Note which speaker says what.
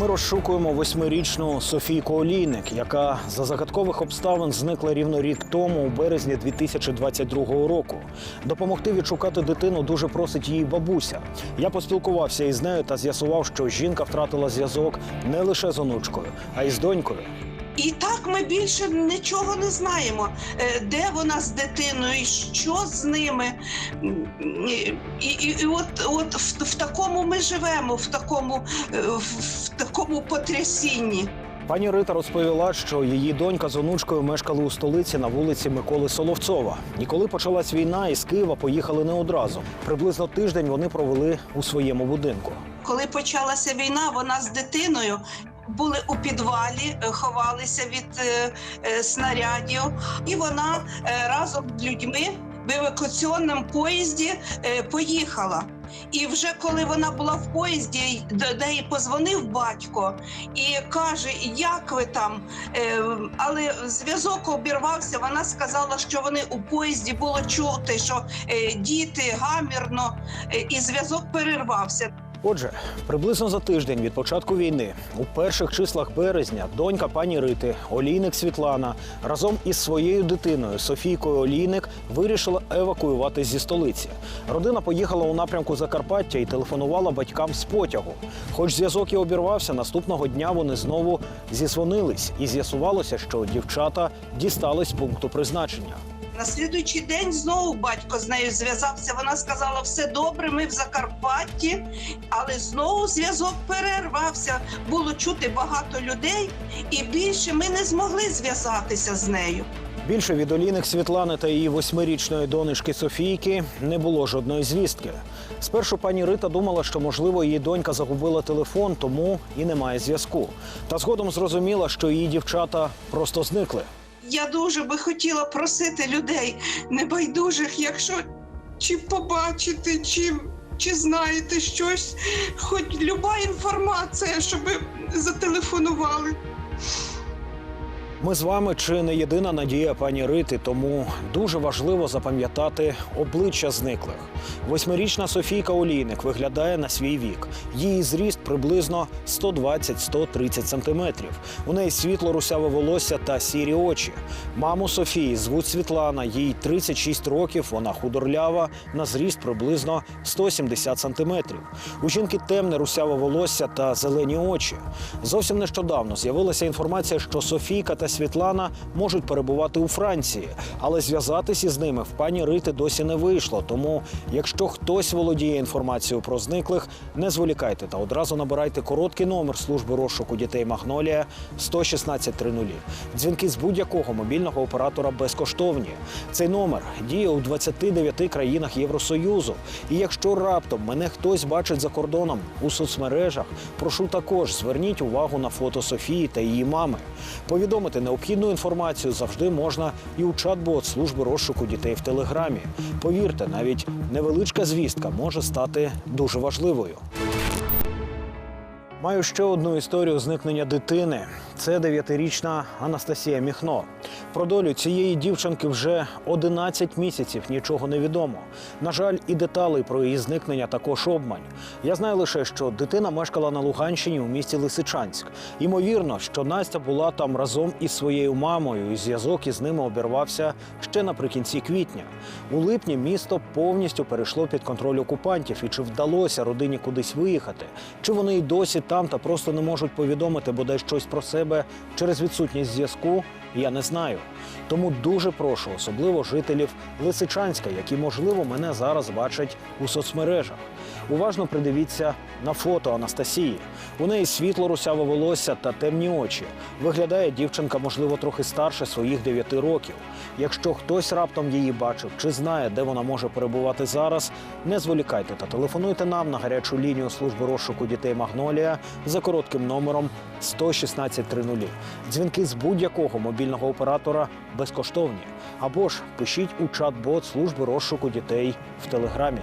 Speaker 1: Ми розшукуємо восьмирічну Софійку Олійник, яка за загадкових обставин зникла рівно рік тому, у березні 2022 року. Допомогти відшукати дитину дуже просить її бабуся. Я поспілкувався із нею та з'ясував, що жінка втратила зв'язок не лише з онучкою, а й з донькою.
Speaker 2: І так ми більше нічого не знаємо, Е, де вона з дитиною, що з ними. І, і, і от, от в, в такому ми живемо, в такому, е, в, в такому потрясінні.
Speaker 1: Пані Рита розповіла, що її донька з онучкою мешкали у столиці на вулиці Миколи Соловцова. І коли почалась війна, із Києва поїхали не одразу. Приблизно тиждень вони провели у своєму будинку.
Speaker 2: Коли почалася війна, вона з дитиною. Були у підвалі, е, ховалися від е, е, снарядів, і вона разом з людьми в евакуаційному поїзді поїхала. І вже коли вона була в поїзді, до неї позвонив батько і каже: Як ви там? Але зв'язок обірвався. Вона сказала, що вони у поїзді було чути, що діти гамірно, і зв'язок перервався.
Speaker 1: Отже, приблизно за тиждень від початку війни, у перших числах березня, донька пані Рити, Олійник Світлана, разом із своєю дитиною Софійкою Олійник вирішила евакуюватись зі столиці. Родина поїхала у напрямку Закарпаття і телефонувала батькам з потягу. Хоч зв'язок і обірвався, наступного дня вони знову зізвонились, і з'ясувалося, що дівчата дістались пункту призначення.
Speaker 2: На слідуючий день знову батько з нею зв'язався. Вона сказала, все добре, ми в Закарпатті, але знову зв'язок перервався. Було чути багато людей, і більше ми не змогли зв'язатися з нею.
Speaker 1: Більше від Олійник Світлани та її восьмирічної донечки Софійки не було жодної звістки. Спершу пані Рита думала, що можливо її донька загубила телефон, тому і немає зв'язку. Та згодом зрозуміла, що її дівчата просто зникли.
Speaker 2: Я дуже би хотіла просити людей небайдужих, якщо чи побачите, чи, чи знаєте щось, хоч люба інформація, щоб зателефонували.
Speaker 1: Ми з вами чи не єдина надія пані Рити, тому дуже важливо запам'ятати обличчя зниклих. Восьмирічна Софійка Олійник виглядає на свій вік. Її зріст приблизно 120-130 сантиметрів. У неї світло русяве волосся та сірі очі. Маму Софії звуть Світлана. Їй 36 років. Вона худорлява на зріст приблизно 170 сантиметрів. У жінки темне русяве волосся та зелені очі. Зовсім нещодавно з'явилася інформація, що Софійка та Світлана можуть перебувати у Франції, але зв'язатись із ними в пані Рити досі не вийшло. Тому, якщо хтось володіє інформацією про зниклих, не зволікайте та одразу набирайте короткий номер служби розшуку дітей Магнолія 11630. Дзвінки з будь-якого мобільного оператора безкоштовні. Цей номер діє у 29 країнах Євросоюзу. І якщо раптом мене хтось бачить за кордоном у соцмережах, прошу також зверніть увагу на фото Софії та її мами. Повідомити необхідну інформацію завжди можна і у чат-бот служби розшуку дітей в телеграмі. Повірте, навіть невеличка звістка може стати дуже важливою. Маю ще одну історію зникнення дитини. Це дев'ятирічна Анастасія Міхно. Про долю цієї дівчинки вже 11 місяців нічого не відомо. На жаль, і деталей про її зникнення також обмань. Я знаю лише, що дитина мешкала на Луганщині у місті Лисичанськ. Ймовірно, що Настя була там разом із своєю мамою, і зв'язок із ними обірвався ще наприкінці квітня. У липні місто повністю перейшло під контроль окупантів. І чи вдалося родині кудись виїхати? Чи вони й досі там та просто не можуть повідомити бодай щось про себе через відсутність зв'язку? Я не знаю. Тому дуже прошу, особливо жителів Лисичанська, які, можливо, мене зараз бачать у соцмережах. Уважно придивіться на фото Анастасії. У неї світло русяве волосся та темні очі. Виглядає дівчинка, можливо, трохи старше своїх 9 років. Якщо хтось раптом її бачив чи знає, де вона може перебувати зараз, не зволікайте та телефонуйте нам на гарячу лінію служби розшуку дітей Магнолія за коротким номером 11630. Дзвінки з будь-якого мобільного оператора безкоштовні. Або ж пишіть у чат-бот служби розшуку дітей в телеграмі.